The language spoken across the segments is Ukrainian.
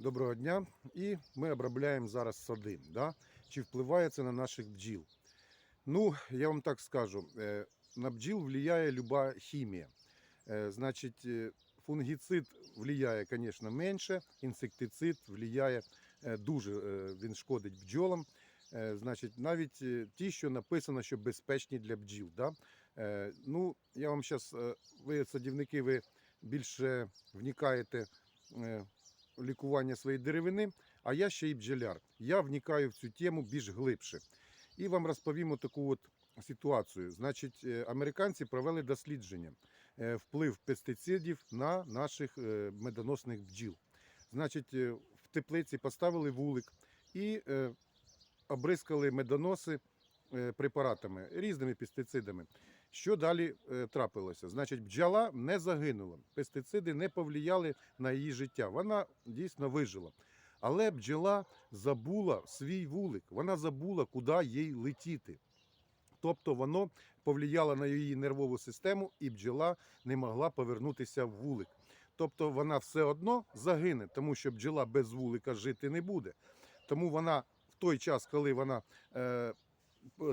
Доброго дня. І ми обробляємо зараз сади. Да? Чи впливає це на наших бджіл? Ну, я вам так скажу, е, на бджіл влияє люба хімія. Е, Значить, е, фунгіцид влияє, звісно, менше, інсектицид е, дуже, він шкодить бджолам. Значить, навіть ті, що написано, що безпечні для бджіл. Да? Ну, я вам зараз, ви садівники, ви більше вникаєте лікування своєї деревини, а я ще й бджоляр. Я вникаю в цю тему більш глибше. І вам розповім таку от ситуацію. Значить, е, американці провели дослідження е, вплив пестицидів на наших е, медоносних бджіл. Значить, в теплиці поставили вулик і обрискали медоноси препаратами, різними пестицидами. Що далі е, трапилося? Значить, бджола не загинула, пестициди не повлияли на її життя. Вона дійсно вижила. Але бджола забула свій вулик, вона забула, куди їй летіти. Тобто воно повлияло на її нервову систему, і бджола не могла повернутися в вулик. Тобто вона все одно загине, тому що бджола без вулика жити не буде. Тому вона в той час, коли вона е,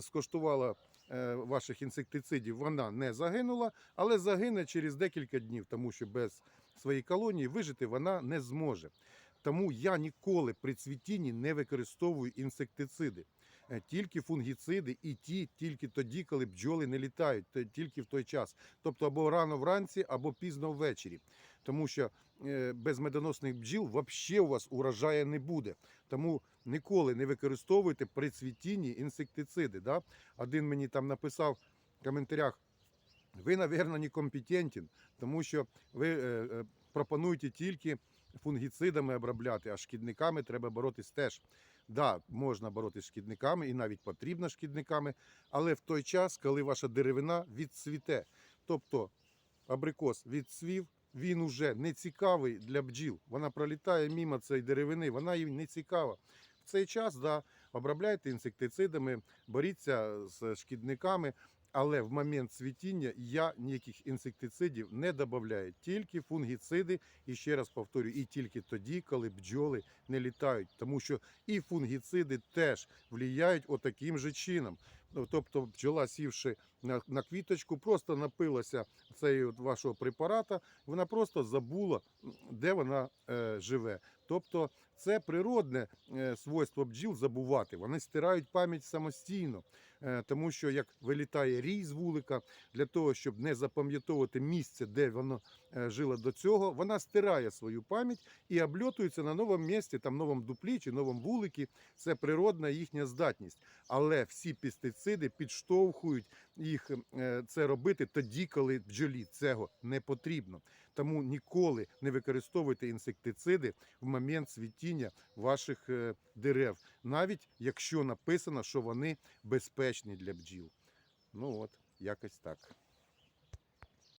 скоштувала е, ваших інсектицидів, вона не загинула, але загине через декілька днів, тому що без своєї колонії вижити вона не зможе. Тому я ніколи при цвітінні не використовую інсектициди, Е, тільки фунгіциди і ті тільки тоді, коли бджоли не літають, тільки в той час. Тобто або рано вранці, або пізно ввечері. Тому що е, без медоносних бджіл взагалі у вас урожаю не буде. Тому ніколи не використовуйте при цвітінні інсектициди. Да? Один мені там написав в коментарях. Ви, мабуть, некомпетентен, тому що ви е, е, пропонуєте тільки фунгіцидами обробляти, а шкідниками треба боротись теж. Да, можна боротися шкідниками і навіть потрібно шкідниками, але в той час, коли ваша деревина відцвіте. Тобто абрикос відцвів, він уже не цікавий для бджіл. Вона пролітає мимо цієї деревини, вона їм не цікава. В цей час да, обробляйте інсектицидами, боріться з шкідниками, але в момент цвітіння я ніяких інсектицидів не додаю, тільки фунгіциди, і ще раз повторюю, і тільки тоді, коли бджоли не літають, тому що і фунгіциди теж впливають отаким же чином. Ну, Тобто бджола, сівши на, на квіточку, просто напилася цієї вашого препарата, вона просто забула, де вона е, живе. Тобто це природне е, свойство бджіл забувати. Вони стирають пам'ять самостійно, е, тому що як вилітає рій з вулика, для того, щоб не запам'ятовувати місце, де воно е, жило до цього, вона стирає свою пам'ять і обльотується на новому місці, там новому дуплі чи новому вуликі. Це природна їхня здатність. Але всі пестициди підштовхують їх е, це робити тоді, коли бджолі цього не потрібно. Тому ніколи не використовуйте інсектициди в момент цвітіння ваших е, дерев, навіть якщо написано, що вони безпечні для бджіл. Ну от, якось так.